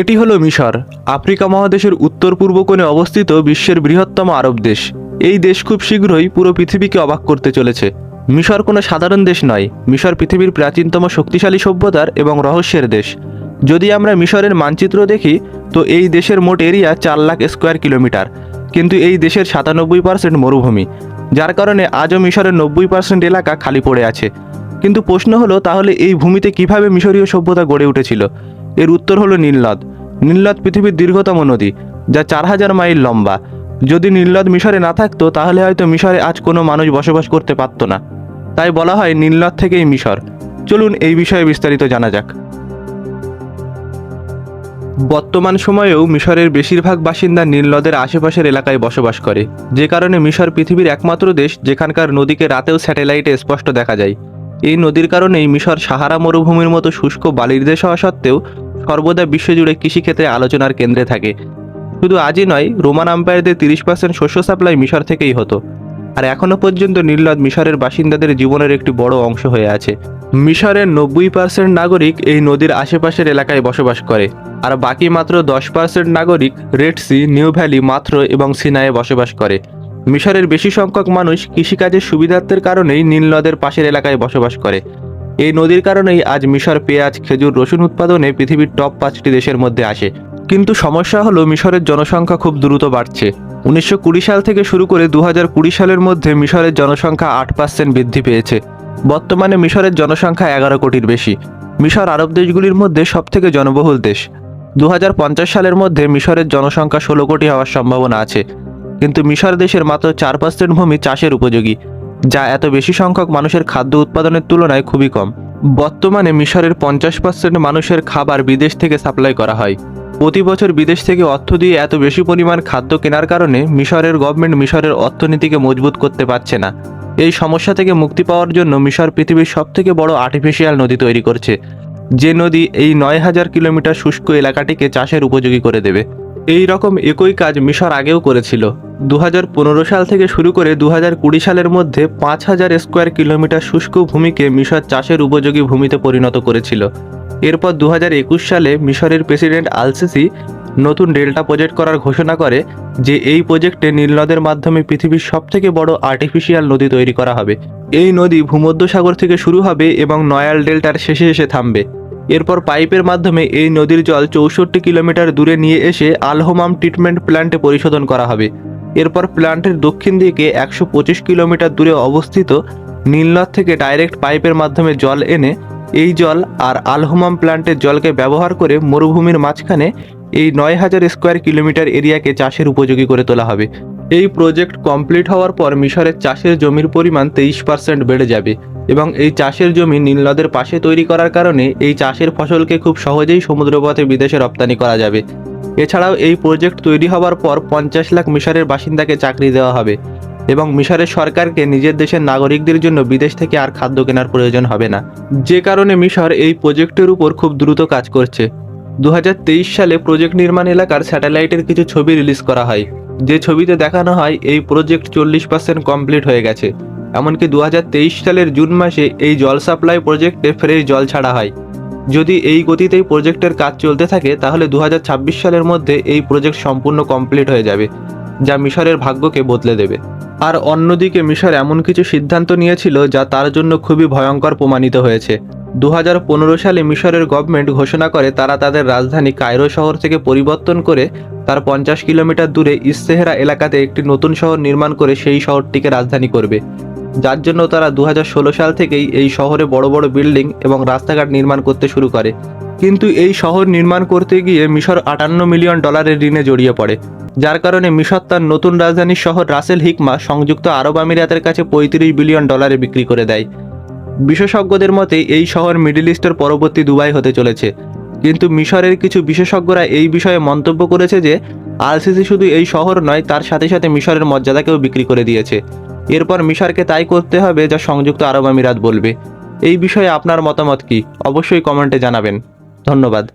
এটি হলো মিশর, আফ্রিকা মহাদেশের উত্তর পূর্ব কোণে অবস্থিত বিশ্বের বৃহত্তম আরব দেশ। এই দেশ খুব শীঘ্রই পুরো পৃথিবীকে অবাক করতে চলেছে। মিশর কোনো সাধারণ দেশ নয়, মিশর পৃথিবীর প্রাচীনতম শক্তিশালী সভ্যতার এবং রহস্যের দেশ। যদি আমরা মিশরের মানচিত্র দেখি, তো এই দেশের মোট এরিয়া চার লাখ স্কোয়ার কিলোমিটার, কিন্তু এই দেশের সাতানব্বই পার্সেন্ট মরুভূমি, যার কারণে আজও মিশরের নব্বই পার্সেন্ট এলাকা খালি পড়ে আছে। কিন্তু প্রশ্ন হলো, তাহলে এই ভূমিতে কীভাবে মিশরীয় সভ্যতা গড়ে উঠেছিল? এর উত্তর হলো নীলনদ। নীলনদ পৃথিবীর দীর্ঘতম নদী, যা চার হাজার মাইল লম্বা। যদি নীলনদ মিশরে না থাকতো, তাহলে হয়তো মিশরে আজ কোনো মানুষ বসবাস করতে পারতো না। তাই বলা হয় নীলনদ থেকেই মিশর। চলুন এই বিষয়ে বিস্তারিত জানা যাক। বর্তমান সময়েও মিশরের বেশিরভাগ বাসিন্দা নীলনদের আশেপাশের এলাকায় বসবাস করে। যে কারণে মিশর পৃথিবীর একমাত্র দেশ যেখানকার নদীকে রাতেও স্যাটেলাইটে স্পষ্ট দেখা যায়। এই নদীর কারণেই মিশর সাহারা মরুভূমির মতো শুষ্ক বালির দেশ হওয়া সত্ত্বেও সর্বদা বিশ্বজুড়ে কৃষিক্ষেত্রে আলোচনার কেন্দ্রে থাকে। শুধু আজই নয় রোমান আম্পায়ারদের তিরিশ পার্সেন্ট শস্য সাপ্লাই মিশর থেকেই হতো। আর এখনও পর্যন্ত নীলনদ মিশরের বাসিন্দাদের জীবনের একটি বড় অংশ হয়ে আছে। মিশরের নব্বই পার্সেন্ট নাগরিক এই নদীর আশেপাশের এলাকায় বসবাস করে। আর বাকি মাত্র দশ পার্সেন্ট নাগরিক রেড সি নিউ ভ্যালি মাত্র এবং সিনায়ে বসবাস করে। মিশরের বেশি সংখ্যক মানুষ কৃষিকাজের সুবিধার্থের কারণেই নীল নদের পাশের এলাকায় বসবাস করে। এই নদীর কারণেই আজ মিশর পেঁয়াজ, খেজুর, রসুন উৎপাদনে পৃথিবীর টপ পাঁচটি দেশের মধ্যে আসে। কিন্তু সমস্যা হলো মিশরের জনসংখ্যা খুব দ্রুত বাড়ছে। উনিশশো কুড়ি সাল থেকে শুরু করে দু হাজার কুড়ি সালের মধ্যে মিশরের জনসংখ্যা আট পার্সেন্ট বৃদ্ধি পেয়েছে। বর্তমানে মিশরের জনসংখ্যা এগারো কোটির বেশি। মিশর আরব দেশগুলির মধ্যে সবথেকে জনবহুল দেশ। দু হাজার পঞ্চাশ সালের মধ্যে মিশরের জনসংখ্যা ষোলো কোটি হওয়ার সম্ভাবনা আছে। কিন্তু মিশর দেশের মাত্র চার পার্সেন্ট ভূমি চাষের উপযোগী। যা এত বেশি সংখ্যক মানুষের খাদ্য উৎপাদনের তুলনায় খুবই কম। বর্তমানে মিশরের পঞ্চাশ পার্সেন্ট মানুষের খাবার বিদেশ থেকে সাপ্লাই করা হয়। প্রতি বছর বিদেশ থেকে অর্থ দিয়ে এত বেশি পরিমাণ খাদ্য কেনার কারণে মিশরের গভর্নমেন্ট মিশরের অর্থনীতিকে মজবুত করতে পারছে না। এই সমস্যা থেকে মুক্তি পাওয়ার জন্য মিশর পৃথিবীর সবথেকে বড় আর্টিফিশিয়াল নদী তৈরি করছে। যে নদী এই নয় হাজার কিলোমিটার শুষ্ক এলাকাটিকে চাষের উপযোগী করে দেবে। এই রকম একই কাজ মিশর আগেও করেছিল। দু হাজার পনেরো সাল থেকে শুরু করে দু হাজার কুড়ি সালের মধ্যে পাঁচ হাজার স্কোয়ার কিলোমিটার শুষ্ক ভূমিকে মিশর চাষের উপযোগী ভূমিতে পরিণত করেছিল। এরপর দু হাজার একুশ সালে মিশরের প্রেসিডেন্ট আলসিসি নতুন ডেল্টা প্রজেক্ট করার ঘোষণা করে যে এই প্রজেক্টে নীলনদের মাধ্যমে পৃথিবীর সবথেকে বড় আর্টিফিশিয়াল নদী তৈরি করা হবে। এই নদী ভূমধ্যসাগর থেকে শুরু হবে এবং নয়াল ডেল্টার শেষে এসে থামবে। এরপর পাইপের মাধ্যমে এই নদীর জল চৌষট্টি কিলোমিটার দূরে নিয়ে এসে আলহোমাম ট্রিটমেন্ট প্ল্যান্টে পরিশোধন করা হবে। এরপর প্ল্যান্টের দক্ষিণ দিকে একশো পঁচিশ কিলোমিটার দূরে অবস্থিত নীলনদ থেকে ডাইরেক্ট পাইপের মাধ্যমে জল এনে এই জল আর আলহোমাম প্ল্যান্টের জলকে ব্যবহার করে মরুভূমির মাঝখানে এই নয় হাজার স্কোয়ার কিলোমিটার এরিয়াকে চাষের উপযোগী করে তোলা হবে। এই প্রজেক্ট কমপ্লিট হওয়ার পর মিশরের চাষের জমির পরিমাণ তেইশ পার্সেন্ট বেড়ে যাবে এবং এই চাষের জমি নীলনদের পাশে তৈরি করার কারণে এই চাষের ফসলকে খুব সহজেই সমুদ্রপথে বিদেশে রপ্তানি করা যাবে। এছাড়াও এই প্রজেক্ট তৈরি হওয়ার পর পঞ্চাশ লাখ মিশরের বাসিন্দাকে চাকরি দেওয়া হবে এবং মিশরের সরকারকে নিজের দেশের নাগরিকদের জন্য বিদেশ থেকে আর খাদ্য কেনার প্রয়োজন হবে না। যে কারণে মিশর এই প্রজেক্টের উপর খুব দ্রুত কাজ করছে। দু হাজার তেইশ সালে প্রজেক্ট নির্মাণ এলাকার স্যাটেলাইটের কিছু ছবি রিলিজ করা হয়। যে ছবিতে দেখানো হয়, এই প্রজেক্ট চল্লিশ পার্সেন্ট কমপ্লিট হয়ে গেছে। এমনকি দু হাজার তেইশ সালের জুন মাসে এই জল সাপ্লাই প্রজেক্টে ফ্রেশ জল ছাড়া হয়। যদি এই গতিতেই প্রজেক্টের কাজ চলতে থাকে, তাহলে দু হাজার ছাব্বিশ সালের মধ্যে এই প্রজেক্ট সম্পূর্ণ কমপ্লিট হয়ে যাবে, যা মিশরের ভাগ্যকে বদলে দেবে। আর অন্যদিকে মিশর এমন কিছু সিদ্ধান্ত নিয়েছিল, যা তার জন্য খুবই ভয়ঙ্কর প্রমাণিত হয়েছে। দু হাজার পনেরো সালে মিশরের গভর্নমেন্ট ঘোষণা করে তারা তাদের রাজধানী কায়রো শহর থেকে পরিবর্তন করে তার পঞ্চাশ কিলোমিটার দূরে ইস্তেহেরা এলাকাতে একটি নতুন শহর নির্মাণ করে সেই শহরটিকে রাজধানী করবে। যার জন্য তারা দু হাজার ষোলো সাল থেকেই এই শহরে বড় বড় বিল্ডিং এবং রাস্তাঘাট নির্মাণ করতে শুরু করে। কিন্তু এই শহর নির্মাণ করতে গিয়ে মিশর আটান্ন মিলিয়ন ডলারের ঋণে জড়িয়ে পড়ে। যার কারণে মিশর তার নতুন রাজধানীর শহর রাসেল হিকমা সংযুক্ত আরব আমিরাতের কাছে পঁয়ত্রিশ বিলিয়ন ডলারে বিক্রি করে দেয়। বিশেষজ্ঞদের মতে, এই শহর মিডিল ইস্টের পরবর্তী দুবাই হতে চলেছে। কিন্তু মিশরের কিছু বিশেষজ্ঞরা এই বিষয়ে মন্তব্য করেছে যে, আলসিসি শুধু এই শহর নয়, তার সাথে সাথে মিশরের মর্যাদাকেও বিক্রি করে দিয়েছে। এরপর মিশরকে তাই করতে হবে যা সংযুক্ত আরব আমিরাত বলবে। এই বিষয়ে আপনার মতামত কি? অবশ্যই কমেন্টে জানাবেন। ধন্যবাদ।